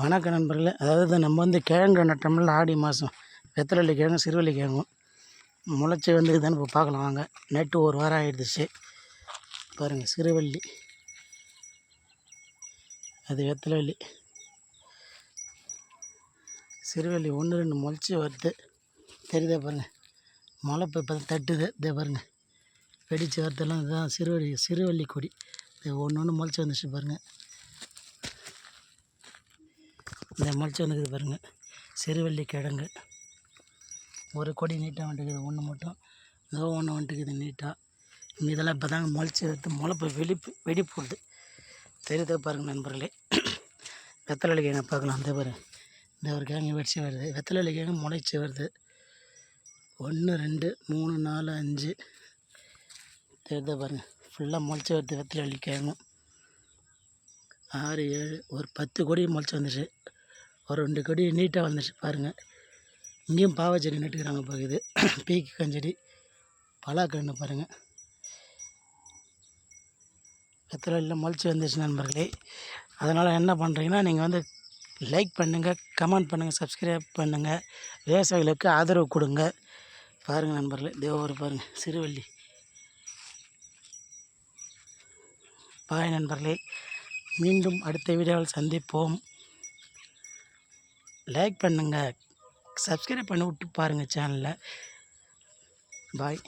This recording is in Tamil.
வணக்கம் நண்பர்களே அதாவது நம்ம வந்து கிழங்கு நட்டோம்ல ஆடி மாதம் வெத்தலை கிழங்கு சிறுவள்ளி கிழங்கும் முளைச்சி வந்துக்குதுன்னு இப்போ பார்க்கலாம். வாங்க நெட்டு ஒரு வாரம் ஆகிடுச்சு பாருங்கள் சிறுவள்ளி. அது வெத்தலைவள்ளி. சிறுவள்ளி ஒன்று ரெண்டு முளைச்சி வருது. தெரியுதா பாருங்கள் முளைப்பு இப்போ தட்டுது. இதே பாருங்கள் வெடிச்சு வரதெல்லாம் இதுதான் சிறுவள்ளி சிறுவள்ளி கொடி. இது ஒன்று ஒன்று முளைச்சி வந்துச்சு பாருங்கள் இந்த முளைச்சி வந்துக்குது பாருங்கள் சிறுவள்ளி கிழங்கு. ஒரு கொடி நீட்டாக வந்துட்டுக்குது ஒன்று மட்டும். ஏதோ ஒன்று வந்துட்டுக்குது நீட்டாக இதெல்லாம் இப்போ தாங்க முளைச்சி எடுத்து முளைப்பு வெடிப்பு வெடி போடுது தெரியுதா பாருங்கள் நண்பர்களே. வெத்தலை கிழங்கு பார்க்கலாம்? இந்த பாரு. இந்த ஒரு கிழங்கு வெடிச்சு வருது. வெத்தலை கிழங்கு முளைச்சி வருது? ஒன்று ரெண்டு மூணு நாலு அஞ்சு. தெரியுதா பாருங்கள் ஃபுல்லாக முளைச்சி வருது வெத்தலை கிழங்கும். ஆறு ஏழு ஒரு பத்து கொடி முளைச்சி வந்துச்சு ஒரு ரெண்டு கொடி நீட்டாக வந்துச்சு பாருங்கள் இங்கேயும் பாவை செடி நட்டுக்கிறாங்க பார்க்குது பீக்கங்கஞ்செடி பலாக்கன்று பாருங்கள் வெத்தலையில் மொழிச்சு வந்துச்சு நண்பர்களே. அதனால் என்ன பண்ணுறீங்கன்னா நீங்கள் வந்து லைக் பண்ணுங்கள் கமெண்ட் பண்ணுங்கள் சப்ஸ்கிரைப் பண்ணுங்கள் விவசாயிகளுக்கு ஆதரவு கொடுங்க. பாருங்கள் நண்பர்களே தேவர் பாருங்கள் சிறுவள்ளி. பாய் நண்பர்களே. மீண்டும் அடுத்த வீடியோவில் சந்திப்போம். லைக் பண்ணுங்கள் சப்ஸ்கிரைப் பண்ணி விட்டு பாருங்கள் சேனலை பாய்